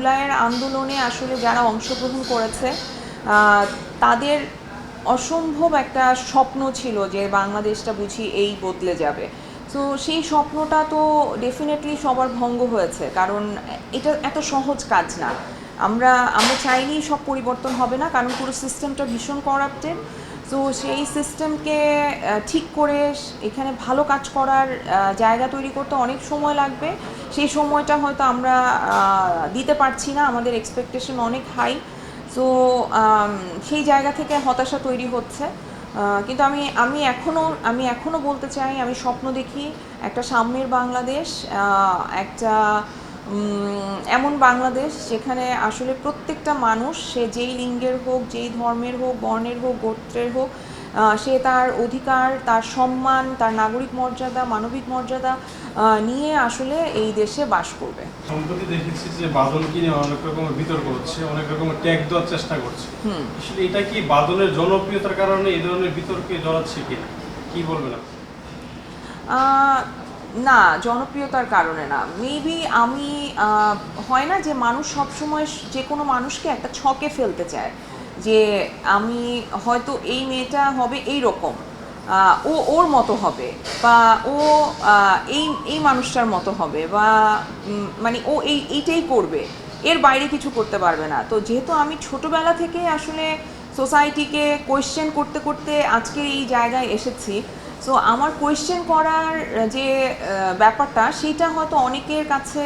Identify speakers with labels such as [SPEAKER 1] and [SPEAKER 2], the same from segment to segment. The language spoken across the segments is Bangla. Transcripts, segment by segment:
[SPEAKER 1] জুলাইয়ের আন্দোলনে আসলে যারা অংশগ্রহণ করেছে তাদের অসম্ভব একটা স্বপ্ন ছিল যে বাংলাদেশটা বুঝি এই বদলে যাবে। তো সেই স্বপ্নটা তো ডেফিনেটলি সবার ভঙ্গ হয়েছে, কারণ এটা এত সহজ কাজ না। আমরা আমরা চাইলেই সব পরিবর্তন হবে না, কারণ পুরো সিস্টেমটা ভীষণ করাপ্টেড তো সেই সিস্টেমকে ঠিক করে এখানে ভালো কাজ করার জায়গা তৈরি করতে অনেক সময় লাগবে। সেই সময়টা হয়তো আমরা দিতে পারছি না, আমাদের এক্সপেকটেশন অনেক হাই সো সেই জায়গা থেকে হতাশা তৈরি হচ্ছে। কিন্তু আমি আমি এখনও আমি এখনও বলতে চাই, আমি স্বপ্ন দেখি একটা সাম্যের বাংলাদেশ একটা এমন বাংলাদেশ যেখানে আসলে প্রত্যেকটা মানুষ সে যেই লিঙ্গের হোক যেই ধর্মের হোক বর্ণের হোক গোত্রের হোক সে তার অধিকার তার সম্মান তার নাগরিক মর্যাদা মানবিক মর্যাদা নিয়ে আসলে এই দেশে বাস করবে।
[SPEAKER 2] সম্প্রতি দেখেছি যে বাদলকে নিয়ে অনেক রকমের বিতর্ক হচ্ছে অনেক রকমের ট্যাগ দেওয়ার চেষ্টা করছে। আসলে এটা কি বাদলের জনপ্রিয়তার কারণে এই ধরনের বিতর্কে জড়াচ্ছে কিনা? কি বলবেন আপনি?
[SPEAKER 1] আহ, না, জনপ্রিয়তার কারণে না। মেবি আমি হয় না যে মানুষ সবসময় যে কোনো মানুষকে একটা ছকে ফেলতে চায় যে আমি হয়তো এই মেয়েটা হবে এই রকম ও ওর মতো হবে বা ও এই এই মানুষটার মতো হবে বা মানে ও এই, এইটাই করবে। এর বাইরে কিছু করতে পারবে না। তো যেহেতু আমি ছোটবেলা থেকে আসলে সোসাইটিকে কোয়েশ্চেন করতে করতে আজকে এই জায়গায় এসেছি সো আমার কোয়েশ্চেন করার যে ব্যাপারটা, সেটা হয়তো অনেকের কাছে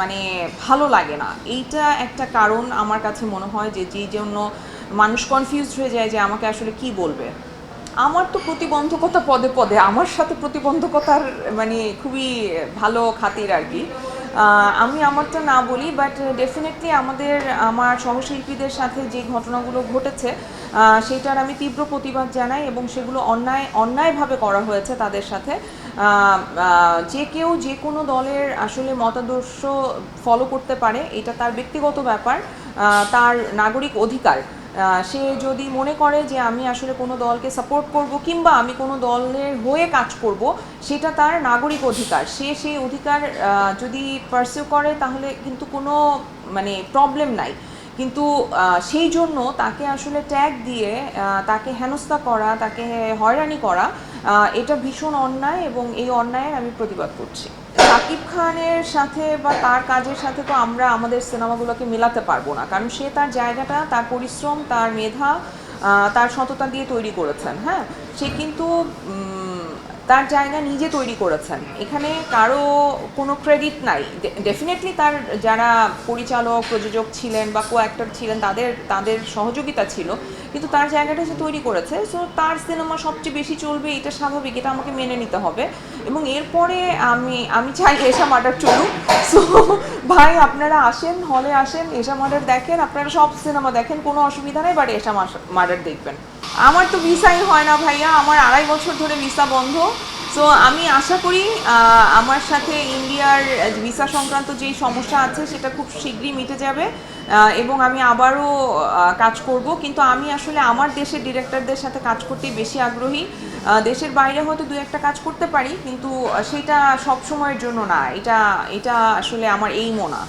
[SPEAKER 1] মানে ভালো লাগে না। এইটা একটা কারণ আমার কাছে মনে হয় যে যে জন্য মানুষ কনফিউজ হয়ে যায় যে, আমাকে আসলে কি বলবে। আমার তো প্রতিবন্ধকতা পদে পদে, আমার সাথে প্রতিবন্ধকতার মানে খুবই ভালো খাতির আর কি। আমি আমারটা না বলি বাট ডেফিনেটলি আমাদের, আমার সহশিল্পীদের সাথে যে ঘটনাগুলো ঘটেছে সেটার আমি তীব্র প্রতিবাদ জানাই এবং সেগুলো অন্যায়, অন্যায়ভাবে করা হয়েছে তাদের সাথে। যে কেউ যে কোনো দলের আসলে মতাদর্শ ফলো করতে পারে, এটা তার ব্যক্তিগত ব্যাপার তার নাগরিক অধিকার। সে যদি মনে করে যে আমি আসলে কোনো দলকে সাপোর্ট করব কিংবা আমি কোনো দলের হয়ে কাজ করব, সেটা তার নাগরিক অধিকার। সে সেই অধিকার যদি পারসিউ করে, তাহলে কিন্তু কোনো মানে প্রবলেম নাই। কিন্তু সেই জন্য তাকে আসলে ট্যাগ দিয়ে তাকে হেনস্থা করা, তাকে হয়রানি করা এটা ভীষণ অন্যায় এবং এই অন্যায়ের আমি প্রতিবাদ করছি। সাকিব খানের সাথে বা তার কাজের সাথে তো আমরা আমাদের সিনেমাগুলোকে মেলাতে পারব না, কারণ সে তার জায়গাটা, তার পরিশ্রম, তার মেধা তার সততা দিয়ে তৈরি করেছেন হ্যাঁ? সে কিন্তু তার জায়গা নিজে তৈরি করেছেন। এখানে কারও কোনো ক্রেডিট নাই। ডেফিনেটলি তার যারা পরিচালক, প্রযোজক ছিলেন বা কো অ্যাক্টর ছিলেন, তাদের তাদের সহযোগিতা ছিল। কিন্তু তার জায়গাটা সে তৈরি করেছে। সো তার সিনেমা সবচেয়ে বেশি চলবে এটা স্বাভাবিক, এটা আমাকে মেনে নিতে হবে। এবং এরপরে আমি আমি চাই এসা মার্ডার চলুক। সো ভাই, আপনারা আসেন হলে আসেন এসা মার্ডার দেখেন, আপনারা সব সিনেমা দেখেন, কোনো অসুবিধা নেই বাট এসা মার্ডার দেখবেন। আমার তো ভিসাই হয় না ভাইয়া, আমার আড়াই বছর ধরে ভিসা বন্ধ। সো আমি আশা করি আমার সাথে ইন্ডিয়ার ভিসা সংক্রান্ত যেই সমস্যা আছে, সেটা খুব শীঘ্রই মিটে যাবে। এবং আমি আবারও কাজ করব। কিন্তু আমি আসলে আমার দেশের ডিরেক্টরদের সাথে কাজ করতেই বেশি আগ্রহী। দেশের বাইরে হয়তো দু একটা কাজ করতে পারি, কিন্তু সেটা সব সময়ের জন্য না। এটা এটা আসলে আমার এইমও না।